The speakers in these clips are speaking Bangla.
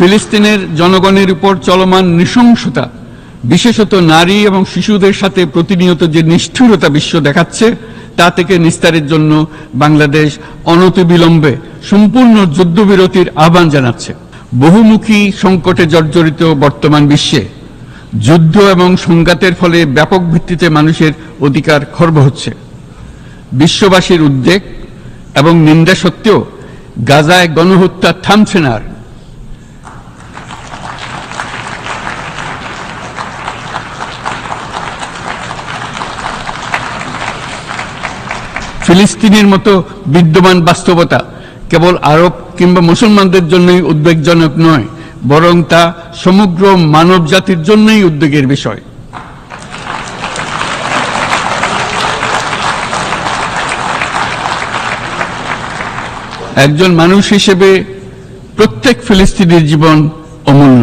ফিলিস্তিনের জনগণের উপর চলমান নৃশংসতা, বিশেষত নারী এবং শিশুদের সাথে প্রতিনিয়ত যে নিষ্ঠুরতা বিশ্ব দেখাচ্ছে, তা থেকে নিস্তারের জন্য বাংলাদেশ অনতিবিলম্বে সম্পূর্ণ যুদ্ধবিরতির আহ্বান জানাচ্ছে। বহুমুখী সংকটে জর্জরিত বর্তমান বিশ্বে। যুদ্ধ এবং সংঘাতের ফলে ব্যাপক ভিত্তিতে মানুষের অধিকার খর্ব হচ্ছে। বিশ্ববাসীর উদ্বেগ এবং নিন্দা সত্ত্বেও গাজায় গণহত্যা থামছে না আর। ফিলিস্তিনের মতো বিদ্যমান বাস্তবতা কেবল আরব কিংবা মুসলমানদের জন্যই উদ্বেগজনক নয়, বরং তা সমগ্র মানব জাতির জন্যই উদ্বেগের বিষয়। একজন মানুষ হিসেবে প্রত্যেক ফিলিস্তিনির জীবন অমূল্য।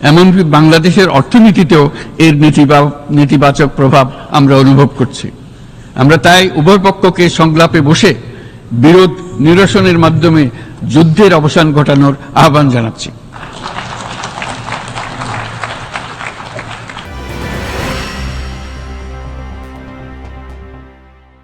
এমনকি বাংলাদেশের অর্থনীতিতেও এর নেতিবাচক প্রভাব আমরা অনুভব করছি। আমরা তাই উভয় পক্ষকে সংলাপে বসে বিরোধ নিরসনের মাধ্যমে যুদ্ধের অবসান ঘটানোর আহ্বান জানাচ্ছি।